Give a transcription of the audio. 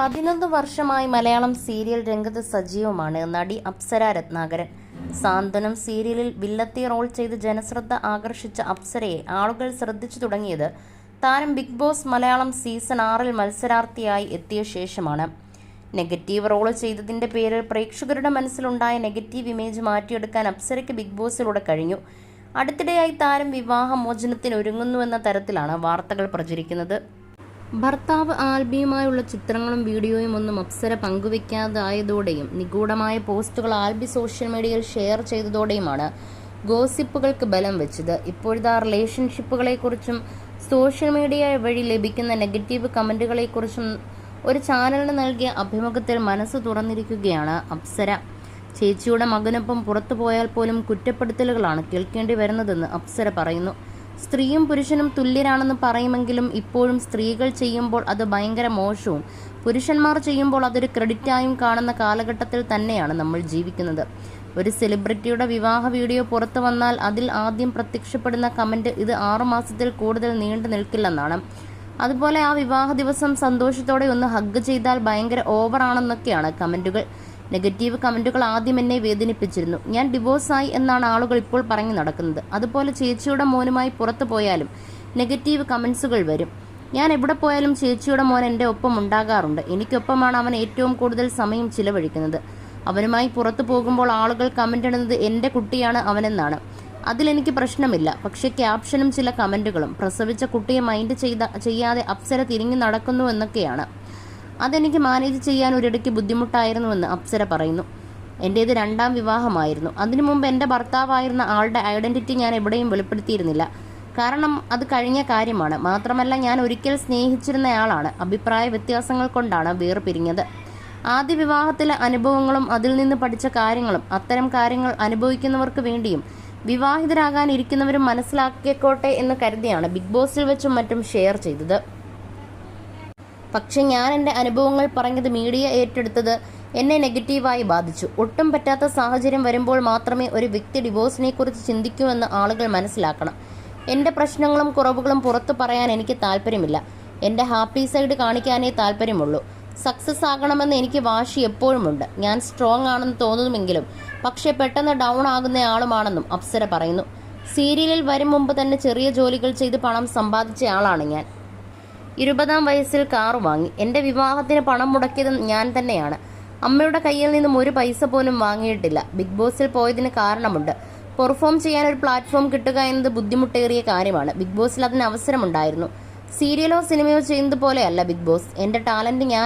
പതിനൊന്ന് വർഷമായി മലയാളം സീരിയൽ രംഗത്ത് സജീവമാണ്. നടി അപ്സര രത്നാകരൻ. സാന്ത്വനം സീരിയലിൽ വില്ലത്തി റോൾ ചെയ്ത് ജനശ്രദ്ധ ആകർഷിച്ച അപ്സരയെ ആളുകൾ ശ്രദ്ധിച്ചു തുടങ്ങിയത് താരം ബിഗ് ബോസ് മലയാളം സീസൺ ആറിൽ മത്സരാർത്ഥിയായി എത്തിയ ശേഷമാണ്. നെഗറ്റീവ് റോൾ ചെയ്തതിന്റെ പേരിൽ പ്രേക്ഷകരുടെ മനസ്സിലുണ്ടായ നെഗറ്റീവ് ഇമേജ് മാറ്റിയെടുക്കാൻ അപ്സരയ്ക്ക് ബിഗ് ബോസിലൂടെ കഴിഞ്ഞു. അടുത്തിടെയായി താരം വിവാഹമോചനത്തിന് ഒരുങ്ങുന്നുവെന്ന തരത്തിലാണ് വാർത്തകൾ പ്രചരിക്കുന്നത്. ഭർത്താവ് ആൽബിയുമായുള്ള ചിത്രങ്ങളും വീഡിയോയും ഒന്നും അപ്സര പങ്കുവെക്കാതായതോടെയും നിഗൂഢമായ പോസ്റ്റുകൾ ആൽബി സോഷ്യൽ മീഡിയയിൽ ഷെയർ ചെയ്തതോടെയുമാണ് ഗോസിപ്പുകൾക്ക് ബലം വെച്ചത്. ഇപ്പോഴത്തെ റിലേഷൻഷിപ്പുകളെക്കുറിച്ചും സോഷ്യൽ മീഡിയ വഴി ലഭിക്കുന്ന നെഗറ്റീവ് കമന്റുകളെക്കുറിച്ചും ഒരു ചാനലിന് നൽകിയ അഭിമുഖത്തിൽ മനസ്സ് തുറന്നിരിക്കുകയാണ് അപ്സര. ചേച്ചിയുടെ മകനൊപ്പം പുറത്തു പോയാൽ പോലും കുറ്റപ്പെടുത്തലുകളാണ് കേൾക്കേണ്ടി വരുന്നതെന്ന് അപ്സര പറയുന്നു. സ്ത്രീയും പുരുഷനും തുല്യരാണെന്ന് പറയുമെങ്കിലും ഇപ്പോഴും സ്ത്രീകൾ ചെയ്യുമ്പോൾ അത് ഭയങ്കര മോശവും. പുരുഷന്മാർ ചെയ്യുമ്പോൾ അതൊരു ക്രെഡിറ്റായും കാണുന്ന കാലഘട്ടത്തിൽ തന്നെയാണ് നമ്മൾ ജീവിക്കുന്നത്. ഒരു സെലിബ്രിറ്റിയുടെ വിവാഹ വീഡിയോ പുറത്തു വന്നാൽ അതിൽ ആദ്യം പ്രത്യക്ഷപ്പെടുന്ന കമന്റ് ഇത് ആറുമാസത്തിൽ കൂടുതൽ നീണ്ടു നിൽക്കില്ലെന്നാണ്. അതുപോലെ ആ വിവാഹ ദിവസം സന്തോഷത്തോടെ ഒന്ന് ഹഗ് ചെയ്താൽ ഭയങ്കര ഓവറാണെന്നൊക്കെയാണ് കമന്റുകൾ നെഗറ്റീവ് കമന്റുകൾ ആദ്യം എന്നെ വേദനിപ്പിച്ചിരുന്നു. ഞാൻ ഡിവോഴ്സായി എന്നാണ് ആളുകൾ ഇപ്പോൾ പറഞ്ഞു നടക്കുന്നത്. അതുപോലെ ചേച്ചിയുടെ മോനുമായി പുറത്തു പോയാലും നെഗറ്റീവ് കമന്റ്സുകൾ വരും. ഞാൻ എവിടെ പോയാലും ചേച്ചിയുടെ മോൻ എന്റെ ഒപ്പം ഉണ്ടാകാറുണ്ട്. എനിക്കൊപ്പമാണ് അവൻ ഏറ്റവും കൂടുതൽ സമയം ചിലവഴിക്കുന്നത്. അവനുമായി പുറത്തു പോകുമ്പോൾ ആളുകൾ കമന്റ് ഇടുന്നത് എന്റെ കുട്ടിയാണ് അവനെന്നാണ്. അതിലെനിക്ക് പ്രശ്നമില്ല. പക്ഷേ ക്യാപ്ഷനും ചില കമന്റുകളും. പ്രസവിച്ച കുട്ടിയെ മൈൻഡ് ചെയ്ത ചെയ്യാതെ അപ്സര തിരിഞ്ഞു നടക്കുന്നു എന്നൊക്കെയാണ്. അതെനിക്ക് മാനേജ് ചെയ്യാൻ ഒരിടയ്ക്ക് ബുദ്ധിമുട്ടായിരുന്നുവെന്ന് അപ്സര പറയുന്നു. എന്റെ ഇത് രണ്ടാം വിവാഹമായിരുന്നു. അതിനു മുമ്പ് എന്റെ ഭർത്താവായിരുന്ന ആളുടെ ഐഡന്റിറ്റി ഞാൻ എവിടെയും വെളിപ്പെടുത്തിയിരുന്നില്ല. കാരണം അത് കഴിഞ്ഞ കാര്യമാണ്. മാത്രമല്ല ഞാൻ ഒരിക്കൽ സ്നേഹിച്ചിരുന്നയാളാണ്. അഭിപ്രായ വ്യത്യാസങ്ങൾ കൊണ്ടാണ് വേർപിരിഞ്ഞത് ആദ്യ വിവാഹത്തിലെ അനുഭവങ്ങളും അതിൽ നിന്ന് പഠിച്ച കാര്യങ്ങളും അത്തരം കാര്യങ്ങൾ അനുഭവിക്കുന്നവർക്ക് വേണ്ടിയും വിവാഹിതരാകാൻ ഇരിക്കുന്നവരും മനസ്സിലാക്കിക്കോട്ടെ എന്ന് കരുതിയാണ് ബിഗ് ബോസിൽ വെച്ചും മറ്റും ഷെയർ ചെയ്തത്. പക്ഷെ ഞാൻ എന്റെ അനുഭവങ്ങൾ പറഞ്ഞത് മീഡിയ ഏറ്റെടുത്തത് എന്നെ നെഗറ്റീവായി ബാധിച്ചു. ഒട്ടും പറ്റാത്ത സാഹചര്യം വരുമ്പോൾ മാത്രമേ ഒരു വ്യക്തി ഡിവോഴ്സിനെ കുറിച്ച് ചിന്തിക്കൂ എന്ന് ആളുകൾ മനസ്സിലാക്കണം. എന്റെ പ്രശ്നങ്ങളും കുറവുകളും പുറത്തു പറയാൻ എനിക്ക് താല്പര്യമില്ല എന്റെ ഹാപ്പി സൈഡ് കാണിക്കാനേ താല്പര്യമുള്ളൂ സക്സസ് ആകണമെന്ന് എനിക്ക് വാശി എപ്പോഴുമുണ്ട്. ഞാൻ സ്ട്രോങ് ആണെന്ന് തോന്നുമെങ്കിലും പക്ഷേ പെട്ടെന്ന് ഡൗൺ ആകുന്ന ആളുമാണെന്നും അപ്സര പറയുന്നു. സീരിയലിൽ വരും മുമ്പ് തന്നെ ചെറിയ ജോലികൾ ചെയ്ത് പണം സമ്പാദിച്ച ആളാണ് ഞാൻ. ഇരുപതാം വയസ്സിൽ കാർ വാങ്ങി. എന്റെ വിവാഹത്തിന് പണം മുടക്കിയത് ഞാൻ തന്നെയാണ്. അമ്മയുടെ കയ്യിൽ നിന്നും ഒരു പൈസ പോലും വാങ്ങിയിട്ടില്ല. ബിഗ് ബോസിൽ പോയതിന് കാരണമുണ്ട്. പെർഫോം ചെയ്യാൻ ഒരു പ്ലാറ്റ്ഫോം കിട്ടുക എന്നത് ബുദ്ധിമുട്ടേറിയ കാര്യമാണ്. ബിഗ് ബോസിൽ അതിന് അവസരമുണ്ടായിരുന്നു. സീരിയലോ സിനിമയോ ചെയ്യുന്നത് പോലെയല്ല ബിഗ് ബോസ്. എന്റെ ടാലന്റ് ഞാൻ